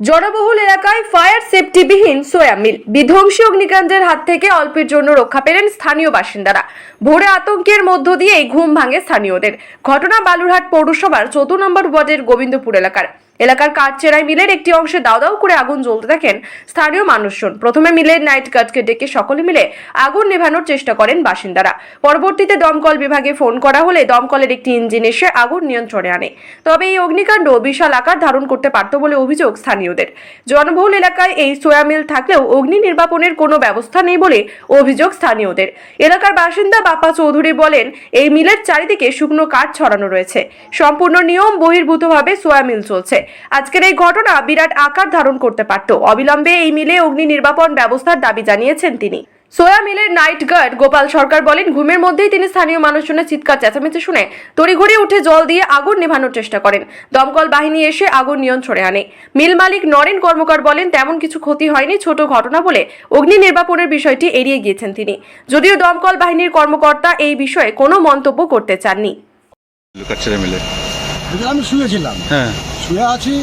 জনবহুল এলাকায় ফায়ার সেফটিবিহীন সোয়া মিল। বিধ্বংসী অগ্নিকাণ্ডের হাত থেকে অল্পের জন্য রক্ষা পেলেন স্থানীয় বাসিন্দারা। ভোরে আতঙ্কের মধ্য দিয়েই ঘুম ভাঙে স্থানীয়দের। ঘটনা বালুরহাট পৌরসভার চৌদ্দ নম্বর ওয়ার্ডের গোবিন্দপুর এলাকার। এলাকার কাঠচেরাই মিলের একটি অংশে দাও দাও করে আগুন জ্বলতে দেখেন স্থানীয় মানুষজন। প্রথমে মিলের নাইট গার্ডকে ডেকে সকলে মিলে আগুন নেভানোর চেষ্টা করেন বাসিন্দারা। পরবর্তীতে দমকল বিভাগে ফোন করা হলে দমকলের একটি ইঞ্জিন এসে আগুন নিয়ন্ত্রণে আনে। তবে এই অগ্নিকাণ্ড বিশাল আকার ধারণ করতে পারত বলে অভিযোগ স্থানীয়দের। জনবহুল এলাকায় এই সোয়া মিল থাকলেও অগ্নি নির্বাপনের কোনো ব্যবস্থা নেই বলে অভিযোগ স্থানীয়দের। এলাকার বাসিন্দা বাপ্পা চৌধুরী বলেন, এই মিলের চারিদিকে শুকনো কাঠ ছড়ানো রয়েছে। সম্পূর্ণ নিয়ম বহির্ভূতভাবে সোয়া মিল চলছে। আজকের এই ঘটনা বিরাট আকার ধারণ করতে পারত। অবিলম্বে এই মিলে অগ্নি নির্বাপন ব্যবস্থার দাবি জানিয়েছেন তিনি। সোয়া মিলের নাইট গার্ড গোপাল সরকার বলেন ঘুমের মধ্যেই তিনি স্থানীয় মানুষজনের চিৎকার চেঁচামেচি শুনে তড়িঘড়ি উঠে জল দিয়ে আগুন নেভানোর চেষ্টা করেন। দমকল বাহিনী এসে আগুন নিয়ন্ত্রণে আনে। মিল মালিক নরেন কর্মকার বলেন তেমন কিছু ক্ষতি হয়নি ছোট ঘটনা বলে অগ্নি নির্বাপনের বিষয়টি এড়িয়ে গিয়েছেন তিনি। যদিও দমকল বাহিনীর কর্মকর্তা এই বিষয়ে কোনো মন্তব্য করতে চাননি। আমি শুয়েছিলাম। হ্যাঁ। শুয়ে আছি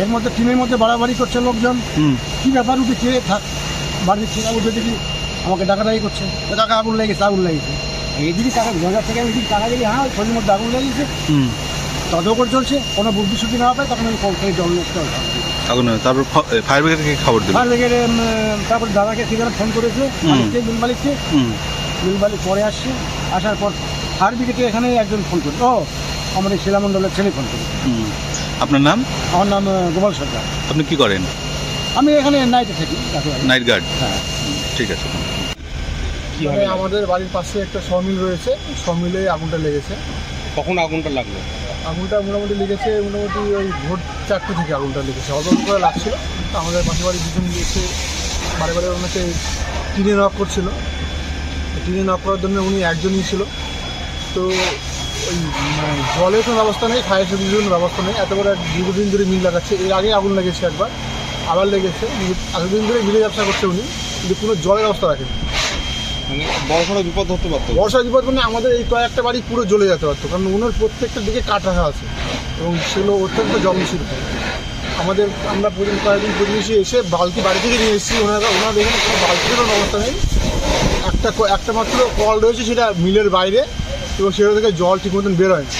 এর মধ্যে টিমের মধ্যে বাড়াবাড়ি করছে লোকজন। কি ব্যাপার উঠে কে থাক? বাড়ির ছেলে উঠে দেখি আমাকে ডাকাডাকি করছে। "এ কাকা আগুন লেগেছে আগুন লেগেছে। এদিকে টাকা দরজার থেকে আমি এদিকে টাকা দিলি হ্যাঁ শরীরের মধ্যে আগুন লেগেছে। হুম। তদকর চলছে কোনো বুদ্ধি সুদ্ধি না পায় তখন আমি কল করে জল নষ্ট আগুন তারপর ফায়ার ব্রিগেডকে খবর দিল? ফায়ার ব্রিগেডে তারপর দাদাকে সেখানে ফোন করেছে মালিককে মিল মালিককে মিল মালিক পরে আসছে আসার পর ফায়ার ব্রিগেডে এখানে একজন ফোন করে ও আমাদের শিলামণ্ডলের ছেলে ফোন করেছে। আপনার নাম? আমার নাম গোপাল সরকার। আপনি কি করেন? আমি এখানে নাইটে থাকি নাইট গার্ড হ্যাঁ। ঠিক আছে। মানে আমাদের বাড়ির পাশে একটা সমিল রয়েছে সমিলে আগুনটা লেগেছে। কখন আগুনটা লাগল? আগুনটা মোটামুটি লেগেছে মোটামুটি ওই ভোর চারটে থেকে আগুনটা লেগেছে। অল্প অল্প করে লাগছিল তো আমাদের পাশে বাড়ি দুজন এসে বারে বারে ওনাকে টিনে নক করছিল। টিনে নক করার জন্য উনি একজনই ছিল। তো ওই জলের কোনো ব্যবস্থা নেই ফায়ার সার্ভিসের কোনো ব্যবস্থা নেই। এত বড় দীর্ঘদিন ধরে মিল লাগাচ্ছে। এর আগে আগুন লেগেছে একবার আবার লেগেছে। এতদিন ধরে মিলে ব্যবসা করছে উনি কিন্তু কোনো জলের ব্যবস্থা রাখেনি। মানে সড়ো বিপদ হতে পারতো। বর্ষা বিপদ মানে আমাদের এই কয়েকটা বাড়ি পুরো জ্বলে যেতে পারতো কারণ ওনার প্রত্যেকটা দিকে কাঠ রাখা আছে এবং সেগুলো অত্যন্ত জলমিশিত আমাদের আমরা কয়েকদিন প্রতিবেশী এসে বালতি বাড়ি থেকে নিয়ে এসেছি ওনারা ওনার এখানে কোনো বালতিরও কোনো অবস্থা নেই। একটা একটা মাত্র কল রয়েছে সেটা মিলের বাইরে এবং সেটা থেকে জল ঠিক মতন বেরোয় না।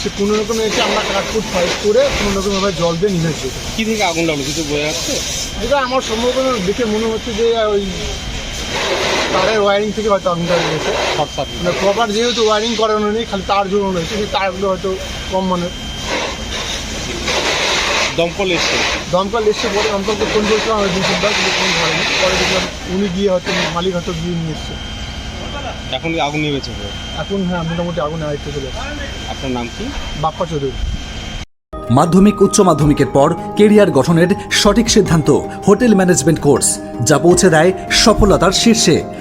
সে কোনো রকমে এসে আমরা কাঠকুট ফাইট করে কোনো রকমভাবে জল দিয়ে নিভেছি কি থেকে আগুন লাগল? কিছু বোঝা যাচ্ছে? যেটা আমার সম্ভবত দেখে মনে হচ্ছে যে ওই তারের ওয়ারিং থেকে হয়তো আগুনটা লেগেছে। মানে প্রপার যেহেতু ওয়ারিং করানো নেই খালি তার ঝুলানো রয়েছে সেই তারগুলো হয়তো কম মানের দমকল এসছে। দমকল এসছে পরে দমকলকে ফোন করেছিলাম আমি দুই তিনবার কিন্তু ফোন ধরেনি। পরে দেখলাম উনি গিয়ে হয়তো মালিক হয়তো গিয়ে নিয়ে এসছে। এখন কি আগুন নিয়েছে পুরো এখন হ্যাঁ মোটামুটি আগুনে আয়ত্ত চলে আপনার নাম কি? বাপ্পা চৌধুরী। মাধ্যমিক উচ্চ মাধ্যমিকের পর কেরিয়ার গঠনের সঠিক সিদ্ধান্ত হোটেল ম্যানেজমেন্ট কোর্স যা পৌঁছে দেয় সফলতার শীর্ষে।